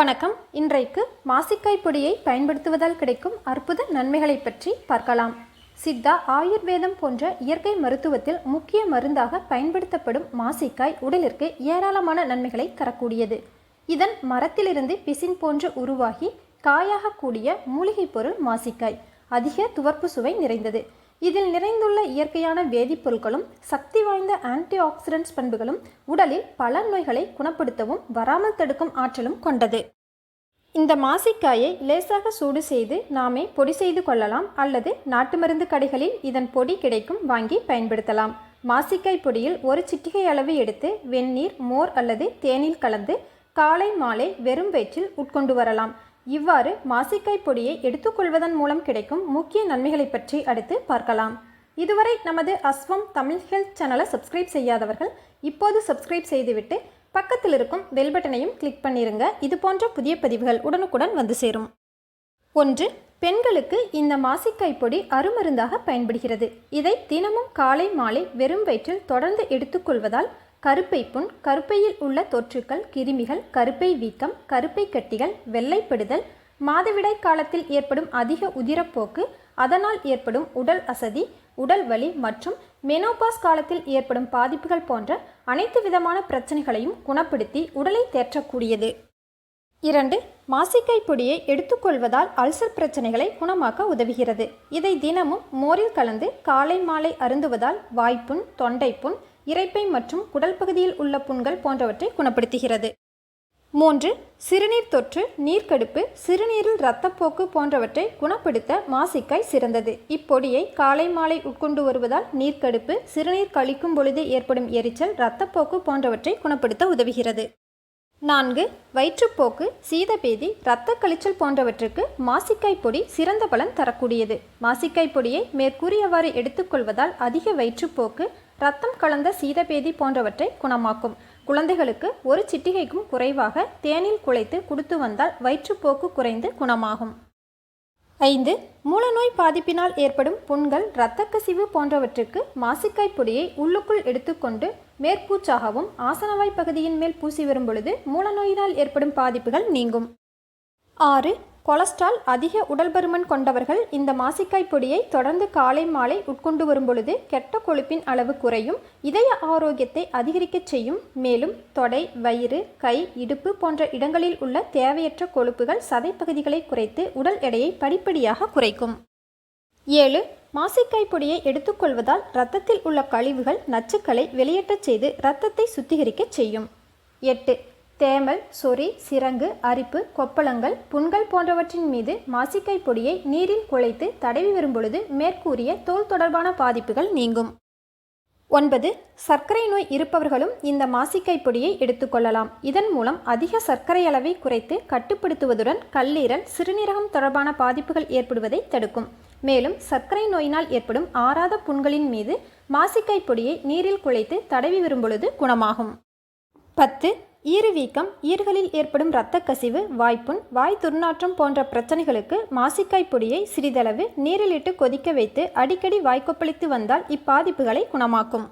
வணக்கம். இன்றைக்கு மாசிக்காய் பொடியை பயன்படுத்துவதால் கிடைக்கும் அற்புத நன்மைகளை பற்றி பார்க்கலாம். சித்தா ஆயுர்வேதம் போன்ற இயற்கை மருத்துவத்தில் முக்கிய மருந்தாக பயன்படுத்தப்படும் மாசிக்காய் உடலிற்கு ஏராளமான நன்மைகளை தரக்கூடியது. இதன் மரத்திலிருந்து பிசின் போன்று உருவாகி காயாகக்கூடிய மூலிகைப் பொருள் மாசிக்காய். அதிக துவர்ப்பு சுவை நிறைந்தது. இதில் நிறைந்துள்ள இயற்கையான வேதிப்பொருட்களும் சக்தி வாய்ந்த ஆன்டி ஆக்சிடென்ட்ஸ் பண்புகளும் உடலில் பல நோய்களை குணப்படுத்தவும் வராமல் தடுக்கும் ஆற்றலும் கொண்டது. இந்த மாசிக்காயை லேசாக சூடு செய்து நாமே பொடி செய்து கொள்ளலாம் அல்லது நாட்டு மருந்து கடைகளில் இதன் பொடி கிடைக்கும் வாங்கி பயன்படுத்தலாம். மாசிக்காய் பொடியில் ஒரு சிட்டிகை அளவு எடுத்து வெந்நீர் மோர் அல்லது தேனில் கலந்து காலை மாலை வெறும் வயிற்றில் உட்கொண்டு வரலாம். இவ்வாறு மாசிக்காய் பொடியை எடுத்துக்கொள்வதன் மூலம் கிடைக்கும் முக்கிய நன்மைகளை பற்றி அடுத்து பார்க்கலாம். இதுவரை நமது அஸ்வம் தமிழ் ஹெல்த் சேனலை சப்ஸ்கிரைப் செய்யாதவர்கள் இப்போது சப்ஸ்கிரைப் செய்துவிட்டு பக்கத்தில் இருக்கும் பெல் பட்டனையும் கிளிக் பண்ணிருங்க. இது போன்ற புதிய பதிவுகள் உடனுக்குடன் வந்து சேரும். ஒன்று பெண்களுக்கு இந்த மாசிக்காய் பொடி அருமருந்தாக பயன்படுகிறது. இதை தினமும் காலை மாலை வெறும் வயிற்றில் தொடர்ந்து எடுத்துக்கொள்வதால் கருப்பை புண் கருப்பையில் உள்ள தொற்றுக்கள் கிருமிகள் கருப்பை வீக்கம் கருப்பை கட்டிகள் வெள்ளைப்படுதல் மாதவிடாய் காலத்தில் ஏற்படும் அதிக உதிரப்போக்கு அதனால் ஏற்படும் உடல் அசதி உடல் வலி மற்றும் மெனோபாஸ் காலத்தில் ஏற்படும் பாதிப்புகள் போன்ற அனைத்து விதமான பிரச்சனைகளையும் குணப்படுத்தி உடலை தேற்றக்கூடியது. இரண்டு மாசிக்கை பொடியை எடுத்துக்கொள்வதால் அல்சர் பிரச்சனைகளை குணமாக்க உதவுகிறது. இதை தினமும் மோரில் கலந்து காலை மாலை அருந்துவதால் வாய்ப்புண் தொண்டைப்புண் இரைப்பை மற்றும் குடல் பகுதியில் உள்ள புண்கள் போன்றவற்றை குணப்படுத்துகிறது. மூன்று சிறுநீர் தொற்று நீர்க்கடுப்பு சிறுநீரில் இரத்தப்போக்கு போன்றவற்றை குணப்படுத்த மாசிக்காய் சிறந்தது. இப்பொடியை காலை மாலை உட்கொண்டு வருவதால் நீர்க்கடுப்பு சிறுநீர் கழிக்கும் பொழுது ஏற்படும் எரிச்சல் இரத்தப்போக்கு போன்றவற்றை குணப்படுத்த உதவுகிறது. நான்கு வயிற்றுப்போக்கு சீதபேதி இரத்த கழிச்சல் போன்றவற்றுக்கு மாசிக்காய் பொடி சிறந்த பலன் தரக்கூடியது. மாசிக்காய் பொடியை மேற்கூறியவாறு எடுத்துக்கொள்வதால் அதிக வயிற்றுப்போக்கு ரத்தம் கலந்த சீதபேதி போன்றவற்றை குணமாக்கும். குழந்தைகளுக்கு ஒரு சிட்டிகைக்கும் குறைவாக தேனில் குழைத்து கொடுத்து வந்தால் வயிற்றுப்போக்கு குறைந்து குணமாகும். ஐந்து. மூலநோய் பாதிப்பினால் ஏற்படும் புண்கள் இரத்த கசிவு போன்றவற்றுக்கு மாசிக்காய் பொடியை உள்ளுக்குள் எடுத்துக்கொண்டு மேற்பூச்சாகவும் ஆசனவாய் பகுதியின் மேல் பூசி வரும் பொழுது மூலநோயினால் ஏற்படும் பாதிப்புகள் நீங்கும். ஆறு. கொலஸ்ட்ரால் அதிக உடல் பருமன் கொண்டவர்கள் இந்த மாசிக்காய் பொடியை தொடர்ந்து காலை மாலை உட்கொண்டு வரும் பொழுது கெட்ட கொழுப்பின் அளவு குறையும் இதய ஆரோக்கியத்தை அதிகரிக்கச் செய்யும். மேலும் தொடை வயிறு கை இடுப்பு போன்ற இடங்களில் உள்ள தேவையற்ற கொழுப்புகள் சதைப்பகுதிகளை குறைத்து உடல் எடையை படிப்படியாக குறைக்கும். ஏழு மாசிக்காய் பொடியை எடுத்துக்கொள்வதால் இரத்தத்தில் உள்ள கழிவுகள் நச்சுக்களை வெளியேற்றச் செய்து இரத்தத்தை சுத்திகரிக்கச் செய்யும். எட்டு தேமல் சொறி சிரங்கு அரிப்பு கொப்பளங்கள் புண்கள் போன்றவற்றின் மீது மாசிக்கை பொடியை நீரில் குழைத்து தடவி வரும்பொழுது மேற்கூறிய தோல் தொடர்பான பாதிப்புகள் நீங்கும். ஒன்பது சர்க்கரை நோய் இருப்பவர்களும் இந்த மாசிக்கை பொடியை எடுத்துக்கொள்ளலாம் இதன் மூலம் அதிக சர்க்கரை அளவை குறைத்து கட்டுப்படுத்துவதுடன் கல்லீரல் சிறுநீரகம் தொடர்பான பாதிப்புகள் ஏற்படுவதை தடுக்கும். மேலும் சர்க்கரை நோயினால் ஏற்படும் ஆறாத புண்களின் மீது மாசிக்காய் பொடியை நீரில் குழைத்து தடவி வரும்பொழுது குணமாகும். பத்து ஈறுவீக்கம் ஈர்களில் ஏற்படும் இரத்த கசிவு வாய்ப்புண் வாய் துர்நாற்றம் போன்ற பிரச்சனைகளுக்கு மாசிக்காய் பொடியை சிறிதளவு நீரிலிட்டு கொதிக்க வைத்து அடிக்கடி வாய்க்கொப்பளித்து வந்தால் இப்பாதிப்புகளை குணமாக்கும்.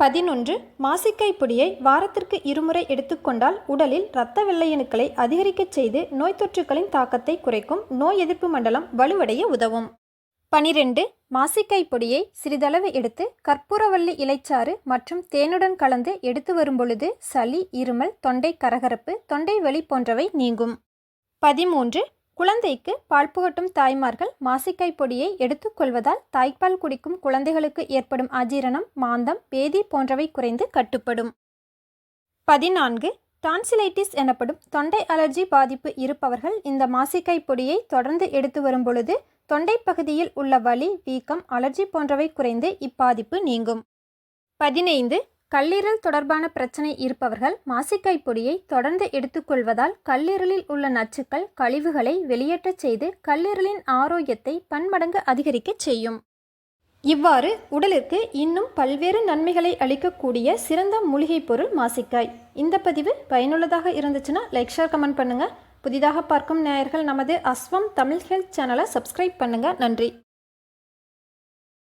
பதினொன்று. மாசிக்காய் பொடியை வாரத்திற்கு இருமுறை எடுத்துக்கொண்டால் உடலில் இரத்த வெள்ளையணுக்களை அதிகரிக்கச் செய்து நோய் தொற்றுகளின் தாக்கத்தை குறைக்கும் நோய் எதிர்ப்பு மண்டலம் வலுவடைய உதவும். பனிரெண்டு மாசிக்காய் பொடியை சிறிதளவு எடுத்து கற்பூரவள்ளி இலைச்சாறு மற்றும் தேனுடன் கலந்து எடுத்து வரும்பொழுது சளி இருமல் தொண்டை கரகரப்பு தொண்டை வலி போன்றவை நீங்கும். பதிமூன்று குழந்தைக்கு பால் புகட்டும் தாய்மார்கள் மாசிக்காய் பொடியை எடுத்துக்கொள்வதால் தாய்ப்பால் குடிக்கும் குழந்தைகளுக்கு ஏற்படும் அஜீரணம் மாந்தம் பேதி போன்றவை குறைந்து கட்டுப்படும். பதினான்கு டான்சிலைட்டிஸ் எனப்படும் தொண்டை அலர்ஜி பாதிப்பு இருப்பவர்கள் இந்த மாசிக்காய் பொடியை தொடர்ந்து எடுத்து வரும் பொழுது தொண்டை பகுதியில் உள்ள வலி வீக்கம் அலர்ஜி போன்றவை குறைந்து இப்பாதிப்பு நீங்கும். பதினைந்து கல்லீரல் தொடர்பான பிரச்சனை இருப்பவர்கள் மாசிக்காய் பொடியை தொடர்ந்து எடுத்துக்கொள்வதால் கல்லீரலில் உள்ள நச்சுக்கள் கழிவுகளை வெளியேற்றச் செய்து கல்லீரலின் ஆரோக்கியத்தை பன்மடங்கு அதிகரிக்கச் செய்யும். இவ்வாறு உடலிற்கு இன்னும் பல்வேறு நன்மைகளை அளிக்கக்கூடிய சிறந்த மூலிகை பொருள் மாசிக்காய். இந்த பதிவு பயனுள்ளதாக இருந்துச்சுன்னா லைக் ஷேர் கமெண்ட் பண்ணுங்கள் புதிதாக பார்க்கும் நேயர்கள் நமது அஸ்வம் தமிழ் ஹெல்த் சேனலை சப்ஸ்கிரைப் பண்ணுங்கள் நன்றி.